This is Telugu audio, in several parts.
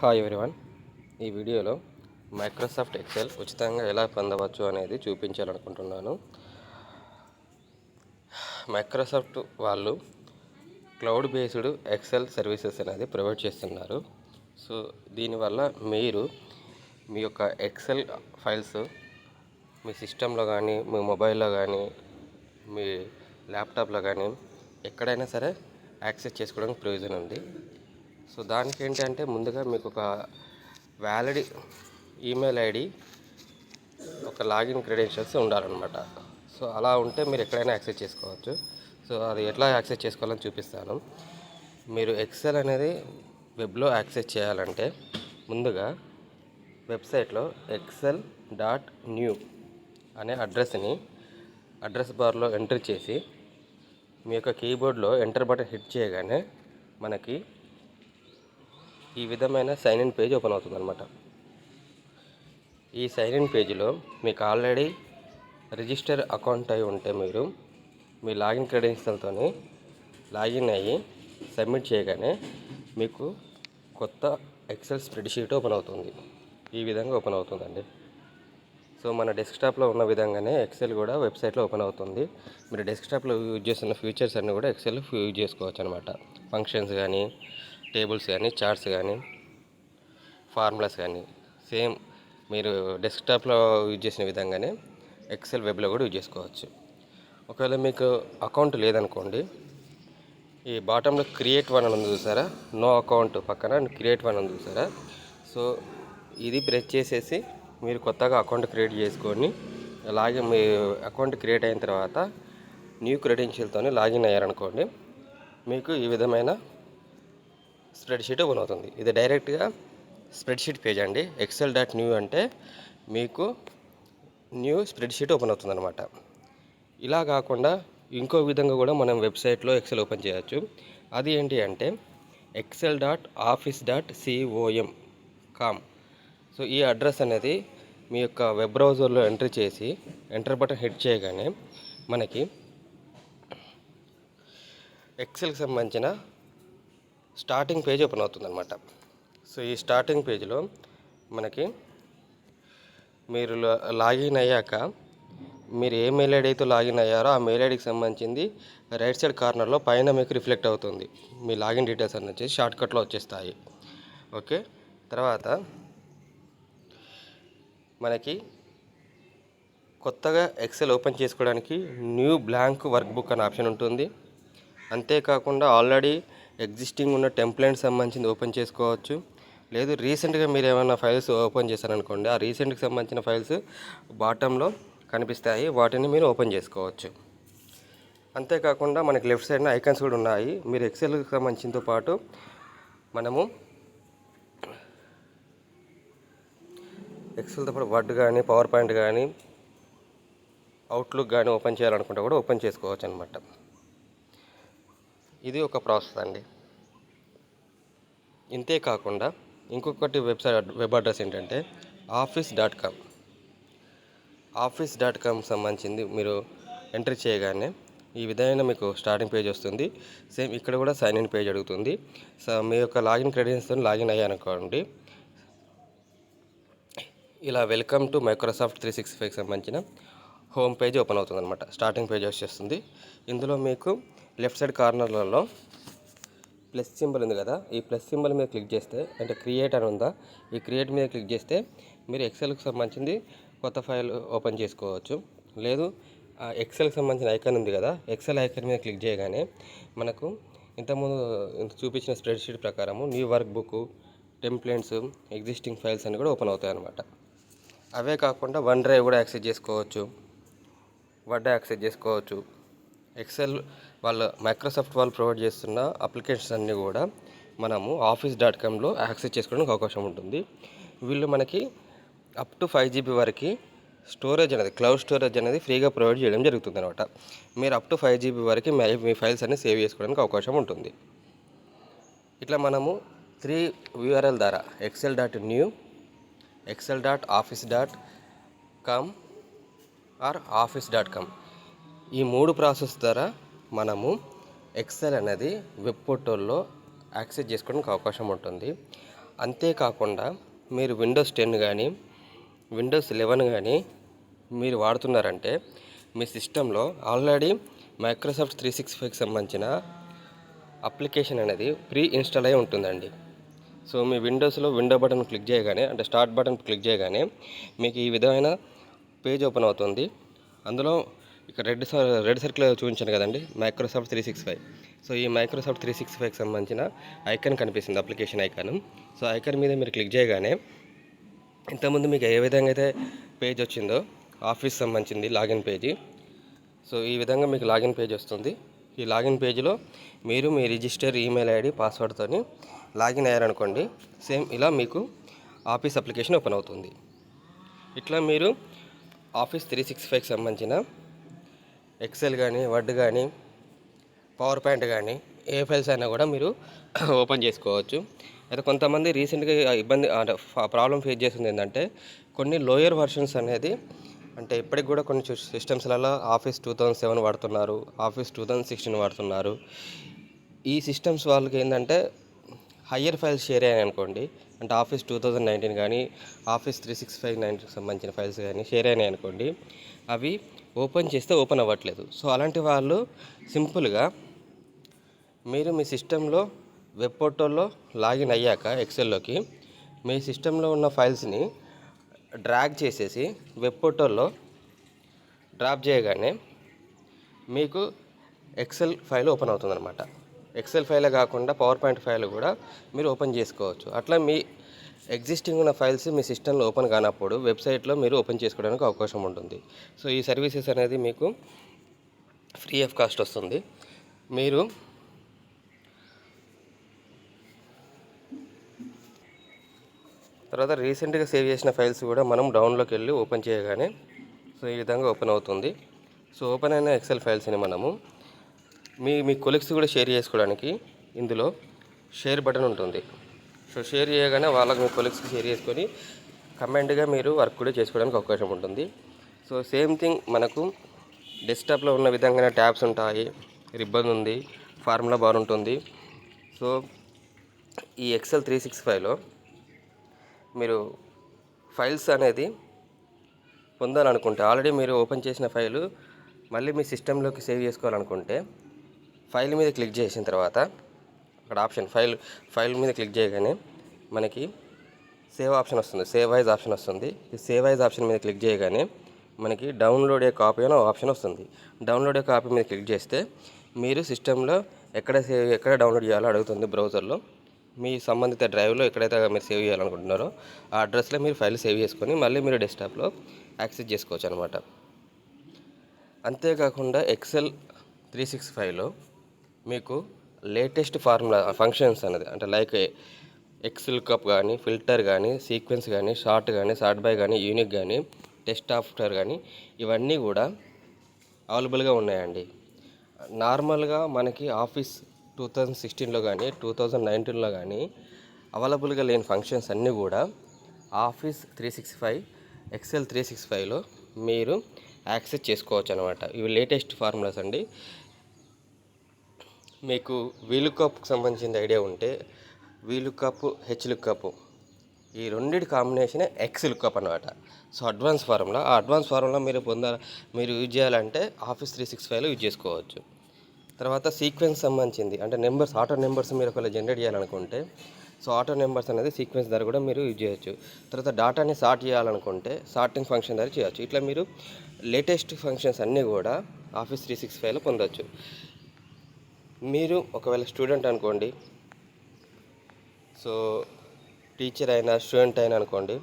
హాయ్ ఎవరివన్ ఈ వీడియోలో మైక్రోసాఫ్ట్ ఎక్సెల్ ఉచితంగా ఎలా పొందవచ్చు అనేది చూపించాలనుకుంటున్నాను. మైక్రోసాఫ్ట్ వాళ్ళు క్లౌడ్ బేస్డ్ ఎక్సెల్ సర్వీసెస్ అనేది ప్రొవైడ్ చేస్తున్నారు. సో దీనివల్ల మీరు మీ యొక్క ఎక్సెల్ ఫైల్స్ మీ సిస్టంలో కానీ మీ మొబైల్లో కానీ మీ ల్యాప్టాప్లో కానీ ఎక్కడైనా సరే యాక్సెస్ చేసుకోవడానికి ప్రయోజనం ఉంది. సో దానికి ఏంటంటే ముందుగా మీకు ఒక వ్యాలిడ్ ఈమెయిల్ ఐడి ఒక లాగిన్ క్రెడెన్షియల్స్ ఉండాలన్నమాట. సో అలా ఉంటే మీరు ఎక్కడైనా యాక్సెస్ చేసుకోవచ్చు. సో అది ఎట్లా యాక్సెస్ చేసుకోవాలని చూపిస్తాను. మీరు ఎక్సెల్ అనేది వెబ్లో యాక్సెస్ చేయాలంటే ముందుగా వెబ్సైట్లో ఎక్సెల్ డాట్ న్యూ అనే అడ్రస్ని అడ్రస్ బార్లో ఎంటర్ చేసి మీ యొక్క కీబోర్డ్లో ఎంటర్ బటన్ హిట్ చేయగానే మనకి ఈ విధమైన సైన్ ఇన్ పేజ్ ఓపెన్ అవుతుంది అనమాట ఈ సైన్ ఇన్ పేజీలో మీకు ఆల్రెడీ రిజిస్టర్ అకౌంట్ అయి ఉంటే మీరు మీ లాగిన్ క్రెడెన్షియల్తో లాగిన్ అయ్యి సబ్మిట్ చేయగానే మీకు కొత్త ఎక్సెల్ స్ప్రెడ్షీట్ ఓపెన్ అవుతుంది. ఈ విధంగా ఓపెన్ అవుతుందండి. సో మన డెస్క్టాప్లో ఉన్న విధంగానే ఎక్సెల్ కూడా వెబ్సైట్లో ఓపెన్ అవుతుంది. మీరు డెస్క్టాప్లో యూజ్ చేస్తున్న ఫీచర్స్ అన్నీ కూడా ఎక్సెల్ యూజ్ చేసుకోవచ్చు అనమాట ఫంక్షన్స్ కానీ టేబుల్స్ కానీ చార్ట్స్ కానీ ఫార్ములాస్ కానీ సేమ్ మీరు డెస్క్టాప్లో యూజ్ చేసిన విధంగానే ఎక్సెల్ వెబ్లో కూడా యూజ్ చేసుకోవచ్చు. ఒకవేళ మీకు అకౌంట్ లేదనుకోండి ఈ బాటంలో క్రియేట్ వన్ అని ఉంది చూసారా? నో అకౌంట్ పక్కన క్రియేట్ వన్ ఉంది చూసారా? సో ఇది ప్రెస్ చేసేసి మీరు కొత్తగా అకౌంట్ క్రియేట్ చేసుకొని లాగిన్ మీ అకౌంట్ క్రియేట్ అయిన తర్వాత న్యూ క్రెడెన్షియల్తో లాగిన్ అయ్యారనుకోండి మీకు ఈ విధమైన స్ప్రెడ్షీట్ ఓపెన్ అవుతుంది. ఇది డైరెక్ట్గా స్ప్రెడ్షీట్ పేజ్ అండి. ఎక్సెల్ డాట్ న్యూ అంటే మీకు న్యూ స్ప్రెడ్షీట్ ఓపెన్ అవుతుంది అనమాట ఇలా కాకుండా ఇంకో విధంగా కూడా మనం వెబ్సైట్లో ఎక్సెల్ ఓపెన్ చేయవచ్చు అది ఏంటి అంటే Excel dot office dot COM com so ఈ అడ్రస్ అనేది మీ యొక్క వెబ్ బ్రౌజర్లో ఎంటర్ చేసి ఎంటర్ బటన్ హిట్ చేయగానే మనకి ఎక్సెల్కి సంబంధించిన స్టార్టింగ్ పేజ్ ఓపెన్ అవుతుందన్నమాట. సో ఈ స్టార్టింగ్ పేజ్లో మనకి మీరు లా- లాగిన్ అయ్యాక మీరు ఏ మెయిల్ ఐడి అయితే లాగిన్ అయ్యారో ఆ మెయిల్ ఐడికి సంబంధించింది రైట్ సైడ్ కార్నర్లో పైన మీకు రిఫ్లెక్ట్ అవుతుంది. మీ లాగిన్ డీటెయిల్స్ అన్నీ వచ్చేసి షార్ట్కట్లో వచ్చేస్తాయి. ఓకే? తర్వాత మనకి కొత్తగా ఎక్సెల్ ఓపెన్ చేసుకోవడానికి న్యూ బ్లాంక్ వర్క్ బుక్ అనే ఆప్షన్ ఉంటుంది. అంతేకాకుండా ఆల్రెడీ ఎగ్జిస్టింగ్ ఉన్న టెంప్లెట్ సంబంధించింది ఓపెన్ చేసుకోవచ్చు. లేదు రీసెంట్గా మీరు ఏమైనా ఫైల్స్ ఓపెన్ చేశారనుకోండి ఆ రీసెంట్కి సంబంధించిన ఫైల్స్ బాటంలో కనిపిస్తాయి. వాటిని మీరు ఓపెన్ చేసుకోవచ్చు. అంతేకాకుండా మనకి లెఫ్ట్ సైడ్న ఐకాన్స్ కూడా ఉన్నాయి. మీరు ఎక్సెల్కి సంబంధించినతో పాటు మనము ఎక్సెల్తో పాటు వర్డ్ కానీ పవర్ పాయింట్ కానీ అవుట్లుక్ కానీ ఓపెన్ చేయాలనుకుంటే కూడా ఓపెన్ చేసుకోవచ్చు అనమాట ఇది ఒక ప్రాసెస్ అండి. ఇంతే కాకుండా ఇంకొకటి వెబ్సైట్ వెబ్ అడ్రస్ ఏంటంటే office dot com. Office dot com సంబంధించింది మీరు ఎంటర్ చేయగానే ఈ విధమైన మీకు స్టార్టింగ్ పేజ్ వస్తుంది. సేమ్ ఇక్కడ కూడా సైన్ ఇన్ పేజ్ అడుగుతుంది. సో మీ యొక్క లాగిన్ క్రెడెన్స్తో లాగిన్ అయ్యానుకోండి ఇలా welcome to Microsoft three six ఫైవ్కి సంబంధించిన హోమ్ పేజ్ ఓపెన్ అవుతుంది అనమాట స్టార్టింగ్ పేజ్ వచ్చేస్తుంది. ఇందులో మీకు లెఫ్ట్ సైడ్ కార్నర్లలో ప్లస్ సింబల్ ఉంది కదా ఈ ప్లస్ సింబల్ మీద క్లిక్ చేస్తే అంటే క్రియేట్ అని ఉందా ఈ క్రియేట్ మీద క్లిక్ చేస్తే మీరు ఎక్సెల్కి సంబంధించింది కొత్త ఫైల్ ఓపెన్ చేసుకోవచ్చు. లేదు ఆ ఎక్సెల్కి సంబంధించిన ఐకాన్ ఉంది కదా ఎక్సెల్ ఐకాన్ మీద క్లిక్ చేయగానే మనకు ఇంతకుముందు ఇంత చూపించిన స్ప్రెడ్షీట్ ప్రకారము new workbook templates existing files అన్ని కూడా ఓపెన్ అవుతాయి అన్నమాట. అవే కాకుండా వన్ డ్రైవ్ కూడా యాక్సెస్ చేసుకోవచ్చు. వడ్డా యాక్సెస్ చేసుకోవచ్చు. ఎక్సెల్ వాళ్ళ మైక్రోసాఫ్ట్ వాళ్ళు ప్రొవైడ్ చేస్తున్న అప్లికేషన్స్ అన్నీ కూడా మనము ఆఫీస్ డాట్ కామ్లో యాక్సెస్ చేసుకోవడానికి అవకాశం ఉంటుంది. వీళ్ళు మనకి అప్ టు ఫైవ్ జీబీ వరకు స్టోరేజ్ అనేది క్లౌడ్ స్టోరేజ్ అనేది ఫ్రీగా ప్రొవైడ్ చేయడం జరుగుతుంది అనమాట మీరు అప్ టు ఫైవ్ జీబీ వరకు మీ మీ ఫైల్స్ అన్ని సేవ్ చేసుకోవడానికి అవకాశం ఉంటుంది. ఇట్లా మనము త్రీ యూఆర్ఎల్ ద్వారా Excel dot new Excel dot office dot com or office dot com ఈ మూడు ప్రాసెస్ ద్వారా మనము ఎక్సెల్ అనేది వెబ్ పోర్టల్లో యాక్సెస్ చేసుకోవడానికి అవకాశం ఉంటుంది. అంతేకాకుండా మీరు విండోస్ టెన్ కానీ విండోస్ లెవెన్ కానీ మీరు వాడుతున్నారంటే మీ సిస్టంలో ఆల్రెడీ మైక్రోసాఫ్ట్ త్రీ సిక్స్ ఫైవ్కి సంబంధించిన అప్లికేషన్ అనేది ప్రీ ఇన్స్టాల్ అయి ఉంటుందండి. సో మీ విండోస్లో విండో బటన్ క్లిక్ చేయగానే అంటే స్టార్ట్ బటన్ క్లిక్ చేయగానే మీకు ఈ విధమైన పేజ్ ఓపెన్ అవుతుంది. అందులో ఇక్కడ రెడ్ రెడ్ సర్కిల్ చూపించాను కదండి Microsoft three six five so ఈ మైక్రోసాఫ్ట్ త్రీ సిక్స్ ఫైవ్కి సంబంధించిన ఐకాన్ కనిపిస్తుంది అప్లికేషన్ ఐకాన్ సో ఐకాన్ మీద మీరు క్లిక్ చేయగానే ఇంతకుముందు మీకు ఏ విధంగా అయితే పేజ్ వచ్చిందో ఆఫీస్ సంబంధించింది లాగిన్ పేజీ సో ఈ విధంగా మీకు లాగిన్ పేజ్ వస్తుంది. ఈ లాగిన్ పేజీలో మీరు మీ రిజిస్టర్ ఈమెయిల్ ఐడి పాస్వర్డ్తో లాగిన్ అయ్యారనుకోండి సేమ్ ఇలా మీకు ఆఫీస్ అప్లికేషన్ ఓపెన్ అవుతుంది. ఇట్లా మీరు ఆఫీస్ త్రీ సిక్స్ ఫైవ్కి సంబంధించిన ఎక్సెల్ కానీ వర్డ్ కానీ పవర్ పాయింట్ కానీ ఏ ఫైల్స్ అయినా కూడా మీరు ఓపెన్ చేసుకోవచ్చు. అయితే కొంతమంది రీసెంట్గా ఇబ్బంది అంటే ప్రాబ్లం ఫేస్ చేస్తుంది ఏంటంటే కొన్ని లోయర్ వర్షన్స్ అనేది అంటే ఇప్పటికి కూడా కొన్ని సిస్టమ్స్లలో ఆఫీస్ టూ థౌజండ్ సెవెన్ వాడుతున్నారు ఆఫీస్ టూ థౌజండ్ సిక్స్టీన్ వాడుతున్నారు. ఈ సిస్టమ్స్ వాళ్ళకి ఏంటంటే హయ్యర్ ఫైల్స్ షేర్ అయ్యాయి అనుకోండి అంటే ఆఫీస్ టూ థౌజండ్ నైన్టీన్ కానీ ఆఫీస్ త్రీ సిక్స్ ఫైవ్ నైన్టీన్కి సంబంధించిన ఫైల్స్ కానీ షేర్ అయినాయి అనుకోండి అవి ఓపెన్ చేస్తే ఓపెన్ అవ్వట్లేదు. సో అలాంటి వాళ్ళు సింపుల్గా మీరు మీ సిస్టంలో వెబ్ పోర్టల్లో లాగిన్ అయ్యాక ఎక్సెల్లోకి మీ సిస్టంలో ఉన్న ఫైల్స్ని డ్రాగ్ చేసేసి వెబ్ పోర్టల్లో డ్రాప్ చేయగానే మీకు ఎక్సెల్ ఫైల్ ఓపెన్ అవుతుందన్నమాట. ఎక్సెల్ ఫైలే కాకుండా పవర్ పాయింట్ ఫైల్ కూడా మీరు ఓపెన్ చేసుకోవచ్చు. అట్లా మీ ఎగ్జిస్టింగ్ ఉన్న ఫైల్స్ మీ సిస్టంలో ఓపెన్ కానప్పుడు వెబ్సైట్లో మీరు ఓపెన్ చేసుకోవడానికి అవకాశం ఉంటుంది. సో ఈ సర్వీసెస్ అనేది మీకు ఫ్రీ ఆఫ్ కాస్ట్ వస్తుంది. మీరు తర్వాత రీసెంట్గా సేవ్ చేసిన ఫైల్స్ కూడా మనం డౌన్లోకి వెళ్ళి ఓపెన్ చేయగానే సో ఈ విధంగా ఓపెన్ అవుతుంది. సో ఓపెన్ అయిన ఎక్సెల్ ఫైల్స్ని మనము మీ మీ కొలిక్స్ కూడా షేర్ చేసుకోవడానికి ఇందులో షేర్ బటన్ ఉంటుంది. సో షేర్ చేయగానే వాళ్ళకి మీ కొలీగ్స్కి షేర్ చేసుకొని కమెంట్గా మీరు వర్క్ కూడా చేసుకోవడానికి అవకాశం ఉంటుంది. సో సేమ్ థింగ్ మనకు డెస్క్టాప్లో ఉన్న విధంగానే ట్యాబ్స్ ఉంటాయి రిబ్బన్ ఉంది ఫార్ములా బార్ ఉంటుంది. సో ఈ ఎక్సెల్ త్రీ సిక్స్ ఫైవ్లో మీరు ఫైల్స్ అనేది పొందాలనుకుంటే ఆల్రెడీ మీరు ఓపెన్ చేసిన ఫైలు మళ్ళీ మీ సిస్టంలోకి సేవ్ చేసుకోవాలనుకుంటే ఫైల్ మీద క్లిక్ చేసిన తర్వాత అక్కడ ఆప్షన్ ఫైల్ ఫైల్ మీద క్లిక్ చేయగానే మనకి సేవ్ ఆప్షన్ వస్తుంది సేవ్ వైజ్ ఆప్షన్ వస్తుంది. ఈ సేవ్ వైజ్ ఆప్షన్ మీద క్లిక్ చేయగానే మనకి డౌన్లోడ్ ఏ కాపీ అనే ఆప్షన్ వస్తుంది. డౌన్లోడ్ ఏ కాపీ మీద క్లిక్ చేస్తే మీరు సిస్టంలో ఎక్కడ సేవ్ ఎక్కడ డౌన్లోడ్ చేయాలో అడుగుతుంది బ్రౌజర్లో. మీ సంబంధిత డ్రైవ్లో ఎక్కడైతే మీరు సేవ్ చేయాలనుకుంటున్నారో ఆ అడ్రస్లో మీరు ఫైల్ సేవ్ చేసుకొని మళ్ళీ మీరు డెస్క్టాప్లో యాక్సెస్ చేసుకోవచ్చు అనమాట అంతేకాకుండా ఎక్సెల్ త్రీ సిక్స్ ఫైవ్లో మీకు లేటెస్ట్ ఫార్ములా ఫంక్షన్స్ అనేది అంటే లైక్ ఎక్సెల్ కప్ కానీ ఫిల్టర్ కానీ సీక్వెన్స్ కానీ షార్ట్ కానీ షార్ట్ బై కానీ యూనిక్ కానీ టెస్ట్ ఆఫ్టర్ కానీ ఇవన్నీ కూడా అవైలబుల్గా ఉన్నాయండి. నార్మల్గా మనకి ఆఫీస్ టూ థౌజండ్ సిక్స్టీన్లో కానీ టూ థౌజండ్ నైన్టీన్లో కానీ అవైలబుల్గా లేని ఫంక్షన్స్ అన్నీ కూడా office three six five excel three six ఫైవ్లో మీరు యాక్సెస్ చేసుకోవచ్చు అనమాట ఇవి లేటెస్ట్ ఫార్ములాస్ అండి. మీకు వీలుకప్కి సంబంధించిన ఐడియా ఉంటే వీలుకప్ హెచ్ కప్ ఈ రెండింటి కాంబినేషనే ఎక్స్ లుకప్ అనమాట సో అడ్వాన్స్ ఫార్ములా ఆ అడ్వాన్స్ ఫార్ములా మీరు పొందాలి మీరు యూజ్ చేయాలంటే ఆఫీస్ త్రీ సిక్స్ ఫైవ్లో యూజ్ చేసుకోవచ్చు. తర్వాత సీక్వెన్స్ సంబంధించింది అంటే నెంబర్స్ ఆటో నెంబర్స్ మీరు ఒకవేళ జనరేట్ చేయాలనుకుంటే సో ఆటో నెంబర్స్ అనేది సీక్వెన్స్ ద్వారా కూడా మీరు యూజ్ చేయొచ్చు. తర్వాత డాటాని సార్ట్ చేయాలనుకుంటే సార్టింగ్ ఫంక్షన్ ద్వారా చేయొచ్చు. ఇట్లా మీరు లేటెస్ట్ ఫంక్షన్స్ అన్నీ కూడా ఆఫీస్ త్రీ సిక్స్ ఫైవ్లో పొందొచ్చు. మీరు ఒకవేళ స్టూడెంట్ అనుకోండి సో టీచర్ అయినా స్టూడెంట్ అయినా అనుకోండి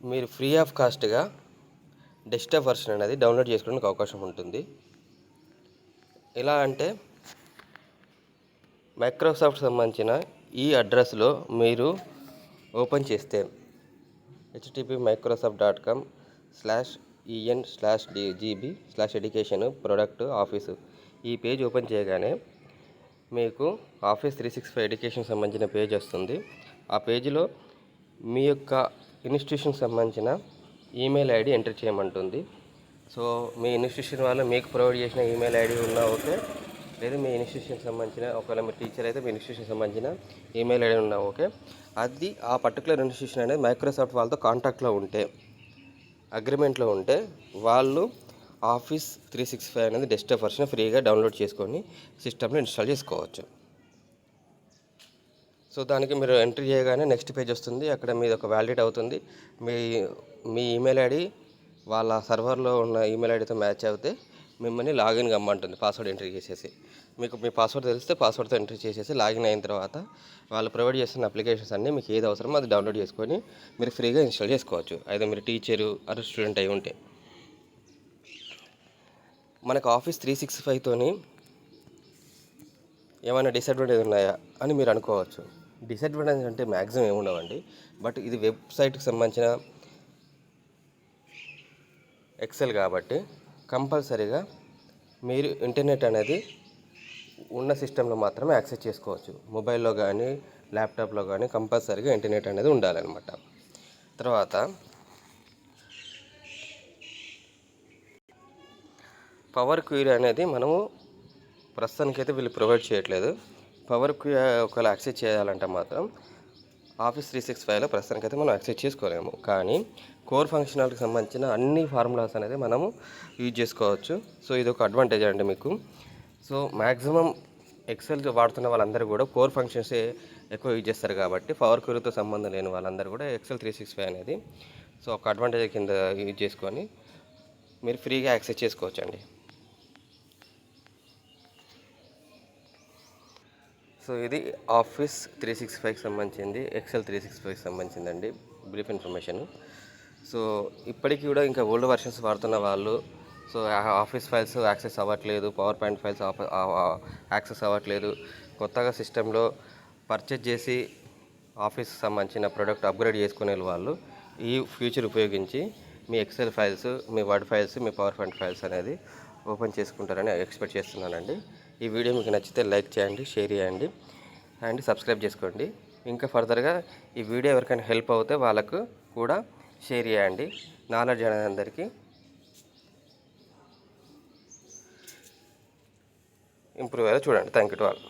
మీరు ఫ్రీ ఆఫ్ కాస్ట్గా డెస్క్టాప్ వర్షన్ అనేది డౌన్లోడ్ చేసుకోవడానికి అవకాశం ఉంటుంది. ఎలా అంటే మైక్రోసాఫ్ట్ సంబంధించిన ఈ అడ్రస్లో మీరు ఓపెన్ చేస్తే HTTP Microsoft dot com slash EN slash D GB slash education product office ఈ పేజ్ ఓపెన్ చేయగానే మీకు office three six five education సంబంధించిన పేజ్ వస్తుంది. ఆ పేజీలో మీ యొక్క ఇన్స్టిట్యూషన్ సంబంధించిన ఈమెయిల్ ఐడి ఎంటర్ చేయమంటుంది. సో మీ ఇన్స్టిట్యూషన్ వాళ్ళు మీకు ప్రొవైడ్ చేసిన ఈమెయిల్ ఐడి ఉన్నా ఓకే. లేదు మీ ఇన్స్టిట్యూషన్కి సంబంధించిన ఒకవేళ మీ టీచర్ అయితే మీ ఇన్స్టిట్యూషన్ సంబంధించిన ఈమెయిల్ ఐడి ఉన్నా ఓకే. అది ఆ పర్టికులర్ ఇన్స్టిట్యూషన్ అనేది మైక్రోసాఫ్ట్ వాళ్ళతో కాంటాక్ట్లో ఉంటే అగ్రిమెంట్లో ఉంటే వాళ్ళు ఆఫీస్ త్రీ సిక్స్ ఫైవ్ అనేది డెస్క్టాప్ వర్షన్ ఫ్రీగా డౌన్లోడ్ చేసుకొని సిస్టమ్లో ఇన్స్టాల్ చేసుకోవచ్చు. సో దానికి మీరు ఎంట్రీ చేయగానే నెక్స్ట్ పేజ్ వస్తుంది. అక్కడ మీది ఒక వ్యాలిడేట్ అవుతుంది. మీ మీ ఈమెయిల్ ఐడి వాళ్ళ సర్వర్లో ఉన్న ఈమెయిల్ ఐడితో మ్యాచ్ అవుతే మిమ్మల్ని లాగిన్ కమ్మంటుంది పాస్వర్డ్ ఎంట్రీ చేసేసి. మీకు మీ పాస్వర్డ్ తెలిస్తే పాస్వర్డ్తో ఎంట్రీ చేసేసి లాగిన్ అయిన తర్వాత వాళ్ళు ప్రొవైడ్ చేస్తున్న అప్లికేషన్స్ అన్నీ మీకు ఏది అవసరమో అది డౌన్లోడ్ చేసుకొని మీరు ఫ్రీగా ఇన్స్టాల్ చేసుకోవచ్చు. అయితే మీరు టీచరు అరు స్టూడెంట్ అయి ఉంటే. మనకు ఆఫీస్ త్రీ సిక్స్ ఫైవ్తోని ఏమైనా డిసడ్వాంటేజ్ ఉన్నాయా అని మీరు అనుకోవచ్చు. డిసడ్వాంటేజ్ అంటే మ్యాక్సిమం ఏముండవండి బట్ ఇది వెబ్సైట్కి సంబంధించిన ఎక్సెల్ కాబట్టి కంపల్సరీగా మీరు ఇంటర్నెట్ అనేది ఉన్న సిస్టంలో మాత్రమే యాక్సెస్ చేసుకోవచ్చు. మొబైల్లో కానీ ల్యాప్టాప్లో కానీ కంపల్సరీగా ఇంటర్నెట్ అనేది ఉండాలన్నమాట. తర్వాత పవర్ క్యూరీ అనేది మనము ప్రస్తుతానికైతే వీళ్ళు ప్రొవైడ్ చేయట్లేదు. పవర్ క్యూరీ ఒకవేళ యాక్సెస్ చేయాలంటే మాత్రం ఆఫీస్ త్రీ సిక్స్ ఫైవ్లో ప్రస్తుతానికైతే మనం యాక్సెస్ చేసుకోలేము. కానీ కోర్ ఫంక్షనాలిటీకి సంబంధించిన అన్ని ఫార్ములాస్ అనేది మనము యూజ్ చేసుకోవచ్చు. సో ఇది ఒక అడ్వాంటేజ్ అండి మీకు. సో మ్యాక్సిమం ఎక్సెల్ వాడుతున్న వాళ్ళందరూ కూడా కోర్ ఫంక్షన్సే ఎక్కువ యూజ్ చేస్తారు కాబట్టి పవర్ క్యూర్తో సంబంధం లేని వాళ్ళందరూ కూడా ఎక్సెల్ త్రీ సిక్స్ ఫైవ్ అనేది సో ఒక అడ్వాంటేజ్ కింద యూజ్ చేసుకొని మీరు ఫ్రీగా యాక్సెస్ చేసుకోవచ్చండి. సో ఇది ఆఫీస్ త్రీ సిక్స్ ఫైవ్కి సంబంధించింది ఎక్సెల్ త్రీ సిక్స్ ఫైవ్కి సంబంధించిందండి బ్రీఫ్ ఇన్ఫర్మేషన్. సో ఇప్పటికీ కూడా ఇంకా ఓల్డ్ వర్షన్స్ వాడుతున్న వాళ్ళు సో ఆఫీస్ ఫైల్స్ యాక్సెస్ అవ్వట్లేదు పవర్ పాయింట్ ఫైల్స్ యాక్సెస్ అవ్వట్లేదు. కొత్తగా సిస్టంలో పర్చేజ్ చేసి ఆఫీస్కి సంబంధించిన ప్రోడక్ట్ అప్గ్రేడ్ చేసుకునే వాళ్ళు ఈ ఫ్యూచర్ ఉపయోగించి మీ ఎక్సెల్ ఫైల్స్ మీ వర్డ్ ఫైల్స్ మీ పవర్ పాయింట్ ఫైల్స్ అనేది ఓపెన్ చేసుకుంటారని ఎక్స్పెక్ట్ చేస్తున్నానండి. ఈ వీడియో మీకు నచ్చితే లైక్ చేయండి షేర్ చేయండి అండ్ సబ్స్క్రైబ్ చేసుకోండి. ఇంకా ఫర్దర్గా ఈ వీడియో ఎవరికైనా హెల్ప్ అవుతే వాళ్ళకు కూడా షేర్ చేయండి నాలెడ్జ్ అనేది అందరికీ ఇంప్రూవ్ అయ్యేలా చూడండి థ్యాంక్ యూ టు ఆల్